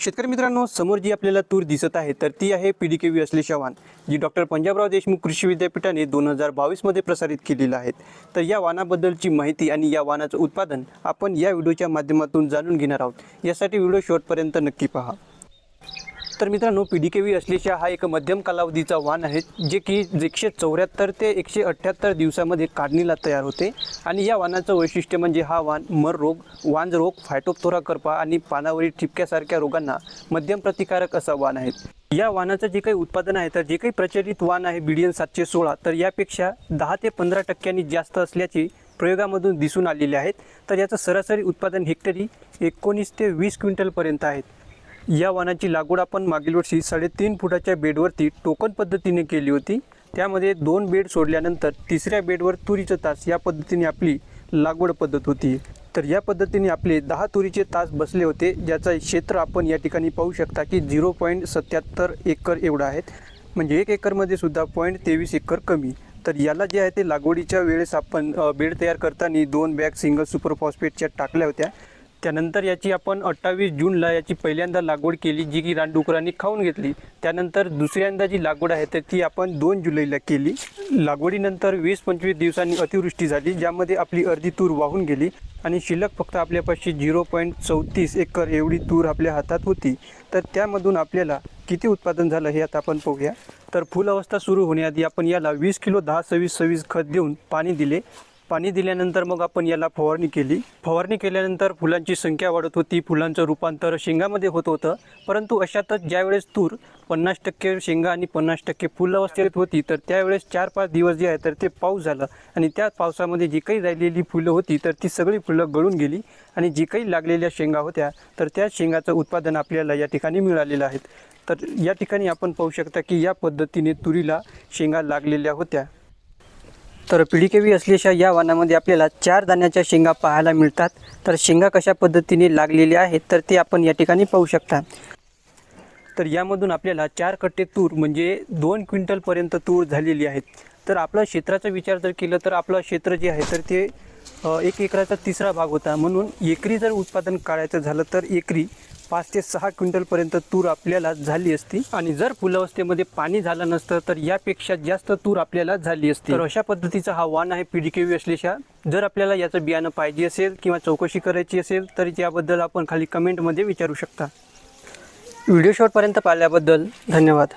शेतकरी मित्रांनो समोर जी आपल्याला तूर दिसत आहे तर ती आहे पी डी के व्ही असलेली वाण जी डॉक्टर पंजाबराव देशमुख कृषी विद्यापीठाने दोन हजार बावीसमध्ये प्रसारित केलेलं आहे. तर या वानाबद्दलची माहिती आणि या वाणाचं उत्पादन आपण या व्हिडिओच्या माध्यमातून जाणून घेणार आहोत. यासाठी व्हिडिओ शेवटपर्यंत नक्की पहा. तर मित्रांनो पी डी के व्ही असलेशा हा एक मध्यम कालावधीचा वाण आहे जे की एकशे चौऱ्याहत्तर ते एकशे अठ्ठ्याहत्तर दिवसामध्ये काढणीला तयार होते. आणि या वाणाचं वैशिष्ट्य म्हणजे हा वाण मर रोग वांज रोग फायटोप्थोरा करपा आणि पानावरील ठिपक्यासारख्या रोगांना मध्यम प्रतिकारक असा वाण आहे. या वाणाचं जे काही उत्पादन आहे तर जे काही प्रचलित वाण आहे बिडियन सातशे सोळा तर यापेक्षा दहा ते पंधरा टक्क्यांनी जास्त असल्याची प्रयोगामधून दिसून आलेले आहेत. तर याचं सरासरी उत्पादन हेक्टरी एकोणीस ते वीस क्विंटलपर्यंत आहेत या वाणाची लागवड आपण मागील वर्षी साडेतीन फुटाच्या बेडवरती टोकन पद्धतीने केली होती. त्यामध्ये दोन बेड सोडल्यानंतर तिसऱ्या बेडवर तुरीचं तास या पद्धतीने आपली लागवड पद्धत होती. तर या पद्धतीने आपले दहा तुरीचे तास बसले होते ज्याचं क्षेत्र आपण या ठिकाणी पाहू शकता की झिरो पॉईंट सत्याहत्तर एकर एवढं आहेत म्हणजे एक एकरमध्ये सुद्धा पॉईंट तेवीस एकर कमी. तर याला जे आहे ते लागवडीच्या वेळेस आपण बेड तयार करताना दोन बॅग सिंगल सुपर फॉस्फेटच्या टाकल्या होत्या. त्यानंतर याची आपण अठ्ठावीस जूनला याची पहिल्यांदा लागवड केली जी की रानडुकरांनी खाऊन घेतली. त्यानंतर दुसऱ्यांदा जी लागवड आहे तर ती आपण दोन जुलैला केली. लागवडीनंतर वीस पंचवीस दिवसांनी अतिवृष्टी झाली ज्यामध्ये आपली अर्धी तूर वाहून गेली आणि शिल्लक फक्त आपल्यापाशी झिरो पॉईंट चौतीस एकर एवढी तूर आपल्या हातात होती. तर त्यामधून आपल्याला किती उत्पादन झालं हे आता आपण पाहूया. तर फुल अवस्था सुरू होण्याआधी आपण याला वीस किलो दहा सव्वीस सव्वीस खत देऊन पाणी दिले. पाणी दिल्यानंतर मग आपण याला फवारणी केली. फवारणी केल्यानंतर फुलांची संख्या वाढत होती. फुलांचं रूपांतर शेंगामध्ये होत होतं. परंतु अशातच ज्यावेळेस तूर पन्नास टक्के शेंगा आणि पन्नास टक्के फुल अवस्थेत होती तर त्यावेळेस चार पाच दिवस जे आहे तर ते पाऊस झाला. आणि त्या पावसामध्ये जी काही राहिलेली फुलं होती तर ती सगळी फुलं गळून गेली. आणि जी काही लागलेल्या शेंगा होत्या तर त्या शेंगाचं उत्पादन आपल्याला या ठिकाणी मिळालेलं आहे. तर या ठिकाणी आपण पाहू शकता की या पद्धतीने तुरीला शेंगा लागलेल्या होत्या. तर पिढीकेवी असलेल्या या वानामध्ये आपल्याला चार दाण्याच्या शेंगा पाहायला मिळतात. तर शेंगा कशा पद्धतीने लागलेल्या आहेत तर ते आपण या ठिकाणी पाहू शकता. तर यामधून आपल्याला चार कट्टे तूर म्हणजे दोन क्विंटलपर्यंत तूर झालेली आहेत. तर आपला क्षेत्राचा विचार जर केलं तर आपलं क्षेत्र जे आहे तर ते एक एकराचा तिसरा भाग होता. म्हणून एकरी जर उत्पादन काढायचं झालं तर एकरी पाच ते सहा क्विंटलपर्यंत तूर आपल्याला झाली असती. आणि जर फुलावस्थेमध्ये पाणी झालं नसतं तर यापेक्षा जास्त तूर आपल्याला झाली असती. तर अशा पद्धतीचा हा वाण आहे पी डी के जर आपल्याला याचं बियाणं पाहिजे असेल किंवा चौकशी करायची असेल तर याबद्दल आपण खाली कमेंटमध्ये विचारू शकता. व्हिडिओ शॉटपर्यंत पाहिल्याबद्दल धन्यवाद.